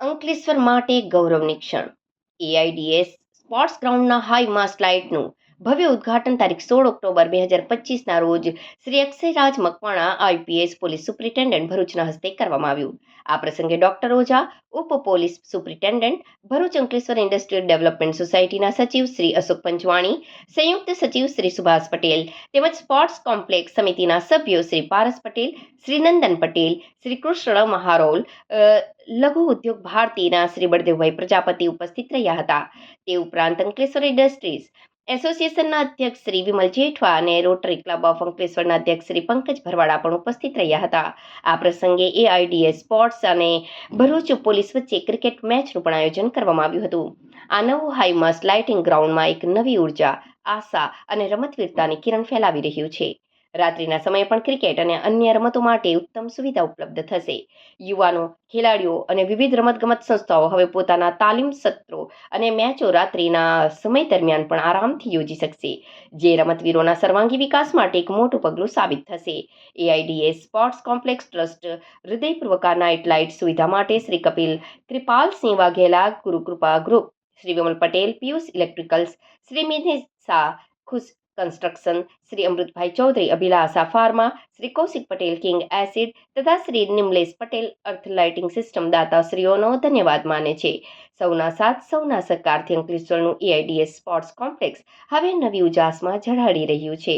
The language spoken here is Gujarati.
અંકલેશ્વર માટે ગૌરવની ક્ષણ. એઆઈડીએસ સ્પોર્ટ્સ ગ્રાઉન્ડના હાઈમાં માસ્ટ લાઇટનું ભવ્ય ઉદ્ઘાટન તારીખ સોળ ઓક્ટોબર બે હજાર પચીસના રોજ Shri Akshayraj Makwana, IPS police superintendent ભરૂચના હસ્તે કરવામાં આવ્યું. આ પ્રસંગે ડોક્ટર ઓઝા, ઉપ police superintendent Bharuch Ankleshwar industrial development સોસાયટીના સચિવ શ્રી અશોક પંચવાણી, સંયુક્ત સચિવ શ્રી સુભાષ પટેલ તેમજ સ્પોર્ટ્સ કોમ્પ્લેક્સ સમિતિના સભ્યો શ્રી પારસ પટેલ, શ્રી નંદન પટેલ, શ્રી કૃષ્ણ મહારોલ લઘુ ઉદ્યોગ ભારતીના શ્રી બળદેવભાઈ પ્રજાપતિ ઉપસ્થિત રહ્યા હતા. તે ઉપરાંત અંકલેશ્વર ઇન્ડસ્ટ્રીઝ એસોસિએશનના અધ્યક્ષ શ્રી વિમલ જેઠવા અને રોટરી ક્લબ ઓફ અંકલેશ્વરના અધ્યક્ષ શ્રી પંકજ ભરવાડા પણ ઉપસ્થિત રહ્યા હતા. આ પ્રસંગે એઆઈડીએ સ્પોર્ટ્સ અને ભરૂચ પોલીસ વચ્ચે ક્રિકેટ મેચનું પણ આયોજન કરવામાં આવ્યું હતું. આ નવું હાઈ મસ્ટ લાઇટિંગ ગ્રાઉન્ડમાં એક નવી ઊર્જા, આશા અને રમતવીરતાની કિરણ ફેલાવી રહ્યું છે. રાત્રિના સમયે પણ ક્રિકેટ અને અન્ય રમતો માટે ઉત્તમ સુવિધા ઉપલબ્ધ થશે. યુવાનો, ખેલાડીઓ અને વિવિધ રમતગમત સંસ્થાઓ હવે પોતાના તાલીમ સત્રો અને મેચો રાત્રિના સમય દરમિયાન પણ આરામથી યોજી શકશે, જે રમતવીરોના સર્વાંગી વિકાસ માટે એક મોટું પગલું સાબિત થશે. એઆઈડીએ સ્પોર્ટ્સ કોમ્પ્લેક્સ ટ્રસ્ટ હૃદયપૂર્વક નાઇટ લાઇટ સુવિધા માટે Shri Kapil Kripalsinh Vaghela, Gurukrupa group, Shri Vimal Patel, Piyush electricals, Shri Minesh Shah Khush construction Shri Amrutbhai Chaudhary Abhilasha pharma Shri Kaushik Patel king acid તથા Shri Nimlesh Patel earth lighting system દાતાશ્રીઓનો ધન્યવાદ માને છે. સૌના સાથ, સૌના સહકારથી અંકલેશ્વરનું એઆઈડીએસ સ્પોર્ટ્સ કોમ્પ્લેક્સ હવે નવી ઉજાસમાં ઝળાળી રહ્યું છે.